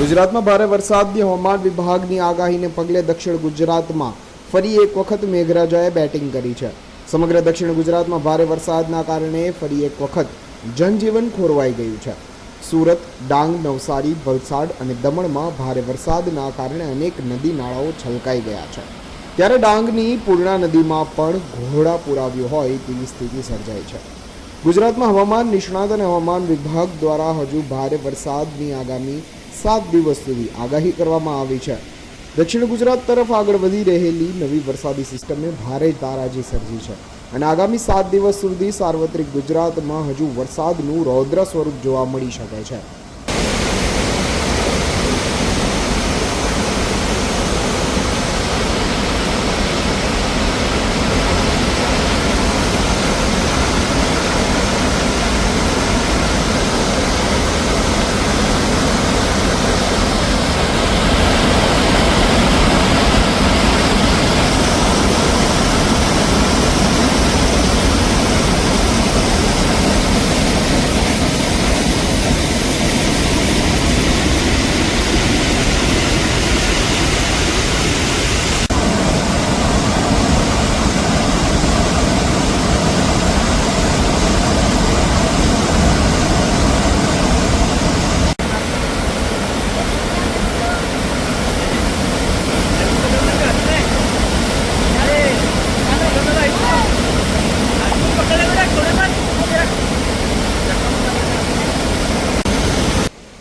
ગુજરાતમાં ભારે વરસાદની હવામાન વિભાગની આગાહીને પગલે દક્ષિણ ગુજરાતમાં ફરી એક વખત મેઘરાજાએ બેટિંગ કરી છે. સમગ્ર દક્ષિણ ગુજરાતમાં ભારે વરસાદના કારણે ફરી એક વખત જનજીવન ખોરવાઈ ગયું છે. સુરત, ડાંગ, નવસારી, વલસાડ અને દમણમાં ભારે વરસાદના કારણે અનેક નદી નાળાઓ છલકાઈ ગયા છે. ત્યારે ડાંગની પૂર્ણા નદીમાં પણ ઘોડા પુરાવ્યો હોય તેવી સ્થિતિ સર્જાઈ છે. ગુજરાતમાં હવામાન નિષ્ણાત અને હવામાન વિભાગ દ્વારા હજુ ભારે વરસાદની આગામી સાત દિવસ સુધી આગાહી કરવામાં આવી છે. દક્ષિણ ગુજરાત તરફ આગળ વધી રહેલી નવી વરસાદી સિસ્ટમે ભારે તારાજી સર્જી છે અને આગામી સાત દિવસ સુધી સાર્વત્રિક ગુજરાતમાં હજુ વરસાદનું રૌદ્ર સ્વરૂપ જોવા મળી શકે છે.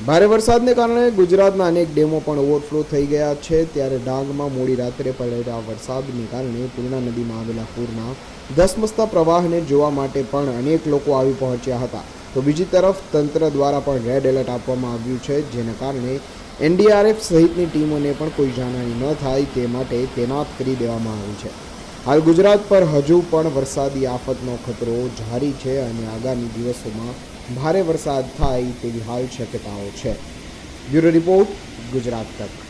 ભારે વરસાદને કારણે ગુજરાતના અનેક ડેમો પણ ઓવરફ્લો થઈ ગયા છે. ત્યારે ડાંગમાં મોડી રાત્રે પડેલા વરસાદને કારણે પૂર્ણા નદીમાં આવેલા પૂરના ધસમસતા પ્રવાહને જોવા માટે પણ અનેક લોકો આવી પહોંચ્યા હતા. તો બીજી તરફ તંત્ર દ્વારા પણ રેડ એલર્ટ આપવામાં આવ્યું છે, જેના કારણે એનડીઆરએફ સહિતની ટીમોને પણ કોઈ જાનહાની ન થાય તે માટે તૈનાત કરી દેવામાં આવી છે. હાલ ગુજરાત પર હજુ પણ વરસાદી આફતનો ખતરો જારી છે અને આગામી દિવસોમાં ભારે વરસાદ થાય તેવી હાલ શક્યતાઓ છે. બ્યુરો રિપોર્ટ ગુજરાત તક.